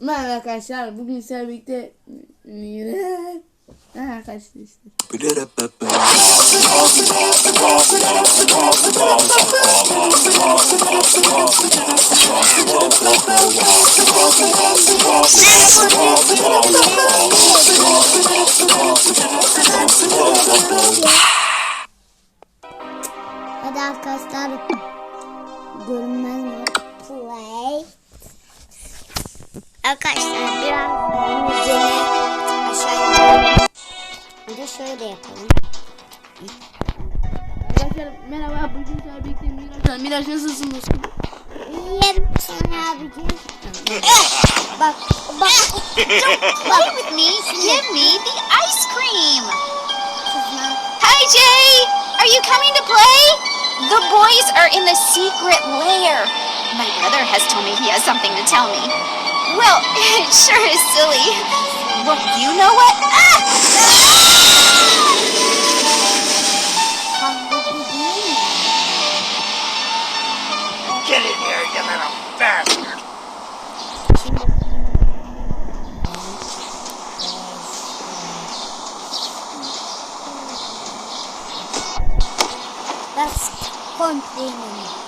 Merhaba arkadaşlar. Bugün sizlerle birlikte kaçtı işte. Hadi arkadaşlar görünmez mi? Play. Arkadaşlar biraz müziğini aşağı indirelim. Bir de şöyle yapalım. Arkadaşlar merhaba. Bugün sizlerle birlikte Miraç. Miraç nasılsın dostum? İyiyim sana abicim. Eh, bak bak. Play with me. Give me the ice cream. Hi, Jay. Are you coming to play? The boys are in the secret lair. My brother has told me he has something to tell me. Well, it sure is silly. Well, you know what? Ah! Get in here, you little bastard! Şimdi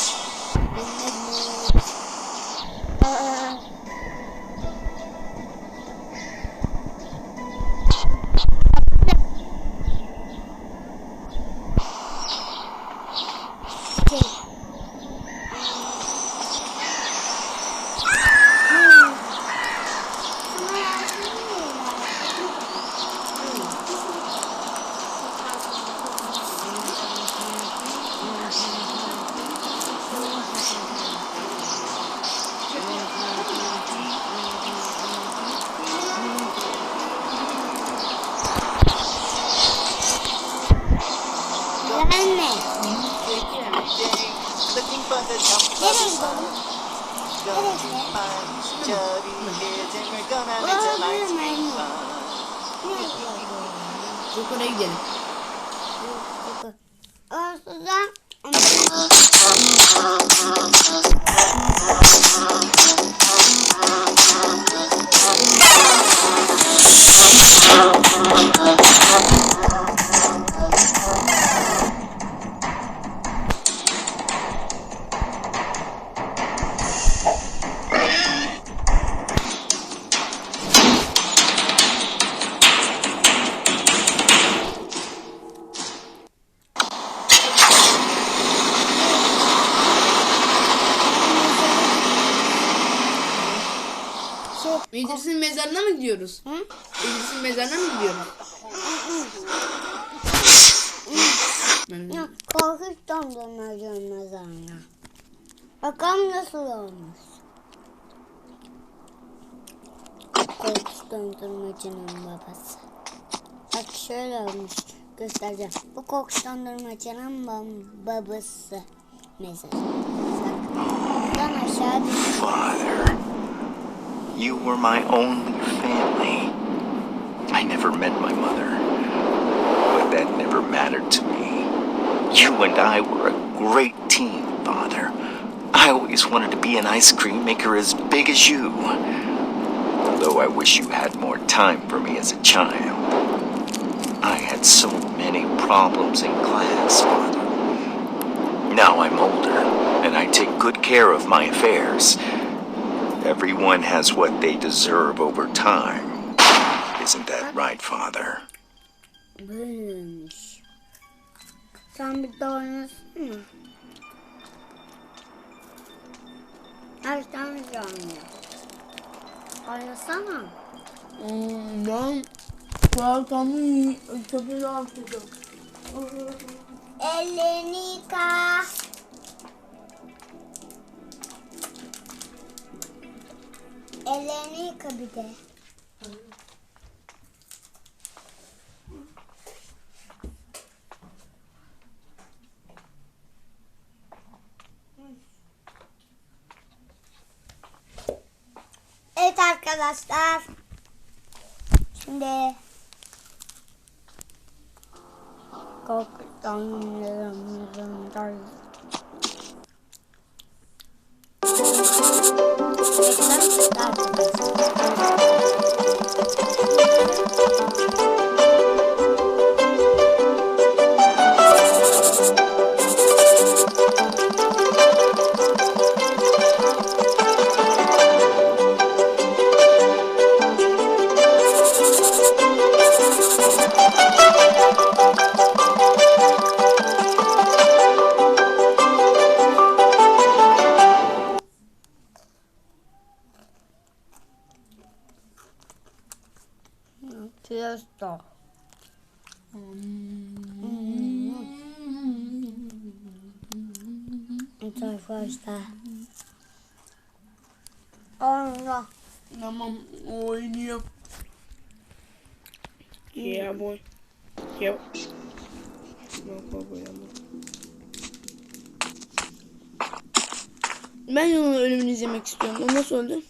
ta trong ta Đợi mà chờ đi kia trên người con em để trở lại chính mà Chú có đây gì? Ờ, ra Şey İdris'in mezarına mı gidiyoruz? Hı? İdris'in mezarına mı gidiyoruz? Ya, dondurmacının mezarına. Bakalım nasıl olmuş. Korkunç dondurmacının babası. Bak şöyle olmuş. Göstereceğim. Bu korkunç dondurmacının bab- babası. Mezarı. Bak. Buradan aşağı düş. You were my only family. I never met my mother, but that never mattered to me. You and I were a great team, Father. I always wanted to be an ice cream maker as big as you. Although I wish you had more time for me as a child. I had so many problems in class, Father. Now I'm older, and I take good care of my affairs. Everyone has what they deserve over time. Isn't that right, Father? Böyleymiş. Sen bir de oynasana. Her sen bir de oyna. Oynasana. Hmm, ben Kulaklarımı köpeğe atacağım. Ellerini yıka. Ellerini yıka bir de. Evet arkadaşlar. Şimdi Tiesto. Tá Dados. First time. Oh no. Tamam oynuyor. Yeah, boy. Yep. No problem. Ben onun ölümünü izlemek istiyorum. O nasıl öldü?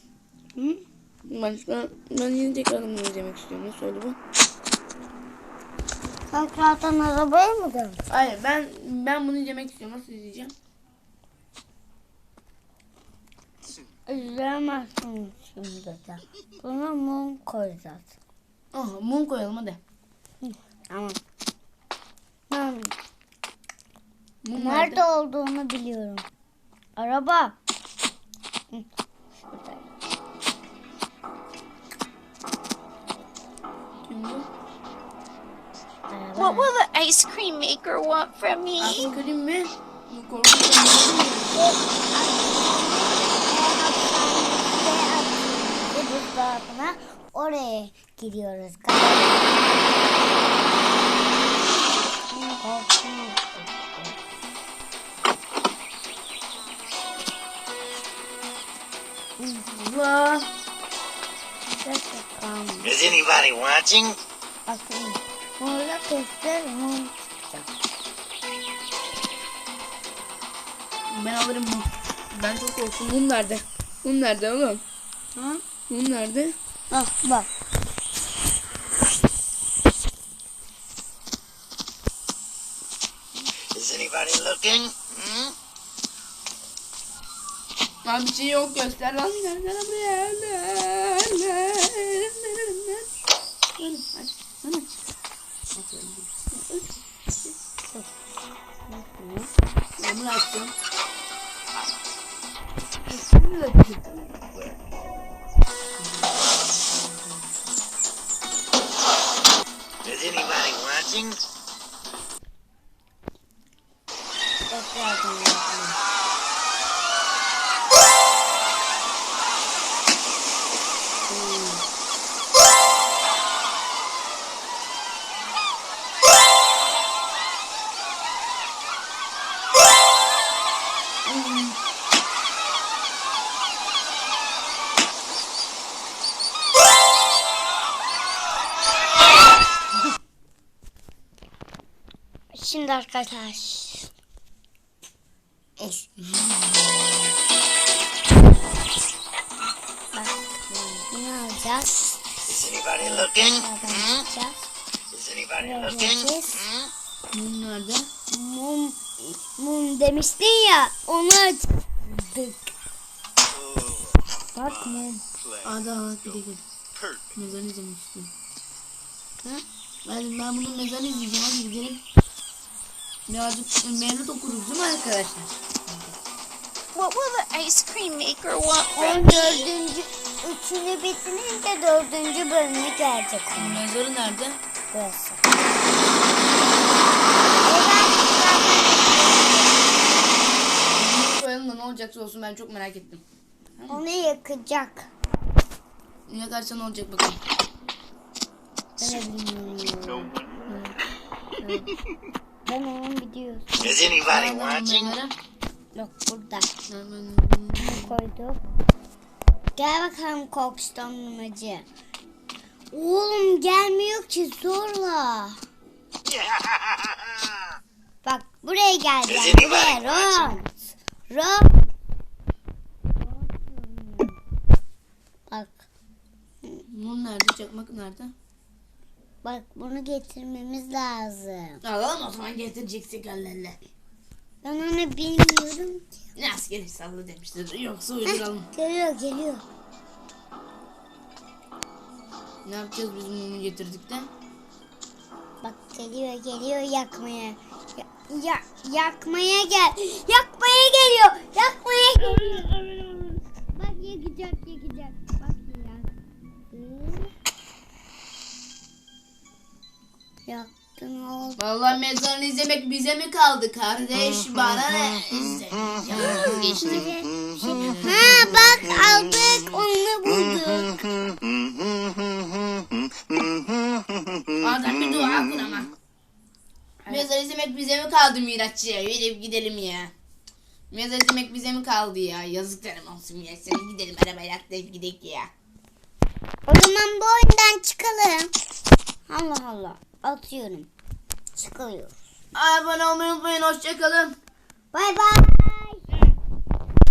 Hı? Ben, ben, ben yine tekrar onu izlemek istiyorum. Nasıl öldü bu? Sen zaten arabaya mı döndün? Hayır ben ben bunu izlemek istiyorum. Nasıl izleyeceğim? İzleyemezsin şimdi de. Buna mum koyacağız. Aha mum koyalım hadi. Tamam. Ben Mum nerede olduğunu biliyorum. Araba. What will the ice cream maker want from me? Aklını kırayım mı? Bu korkunç Ve buzdolabına oraya gidiyoruz. Allah. Is anybody watching? Bakın. Burada testler mum çıkacak. Ben alırım mum. Ben çok korktum. Mum nerede? Mum nerede oğlum? Ha? Mum nerede? Bak bak. Is anybody looking? Hmm? Lan bir şey yok göster lan. Göster buraya. Oğlum aç. Lan aç. Aç oğlum. Ben bunu açtım. Bunu da açayım. Is anybody watching? Tekrar dinleyelim. Şimdi arkadaşlar. Bak ne alacağız? Is anybody looking? Hmm? Is anybody looking? geleceğiz? Hmm? Mum nerede? Mum, demiştin ya onu açtık. Bak mum. Ada bir dakika. İstiyorum. Ha? Ben, ben bunun mezarını izleyeceğim. Hadi gidelim. Birazcık mevlüt okuruz değil mi arkadaşlar? What will the ice cream maker want from me? üçünü bitirince dördüncü bölüme gelecek. Mezarı nerede? Burası. Bunu koyalım da ne olacaksa olsun ben çok merak ettim. Onu yakacak. Yakarsa ne olacak bakalım. Ben de bilmiyorum. Ben onu biliyorum. Is anybody watching? Yok burada. Bunu koyduk. Gel bakalım koks dondurmacı. Oğlum gelmiyor ki zorla. Bak buraya. Bizim Buraya. Ron. Ron. Bak Mum nerede? Çakmak nerede? Bak bunu getirmemiz lazım. Alalım o zaman getireceksin hallerle. Ben onu bilmiyorum ki. Ne askeri sallı demiştir. Yoksa uyduralım. Geliyor geliyor. ne yapacağız biz mumu getirdik de? Bak geliyor geliyor yakmaya. Ya, ya, yakmaya gel. Yakmaya geliyor. Yakmaya geliyor. Yaktın oldu. Vallahi mezarını izlemek bize mi kaldı kardeş? Bana ne? Geçtim. Ha bak aldık onu bulduk. Adam bir dua kur ama. Mezar izlemek bize mi kaldı Miraççı'ya? Verip gidelim ya. Mezar izlemek bize mi kaldı ya? Yazıklarım olsun ya. Sen gidelim arabayla atlayıp gidelim ya. O zaman bu oyundan çıkalım. Allah Allah. Atıyorum. Çıkıyor. Abone olmayı unutmayın. Hoşçakalın. Bay bay.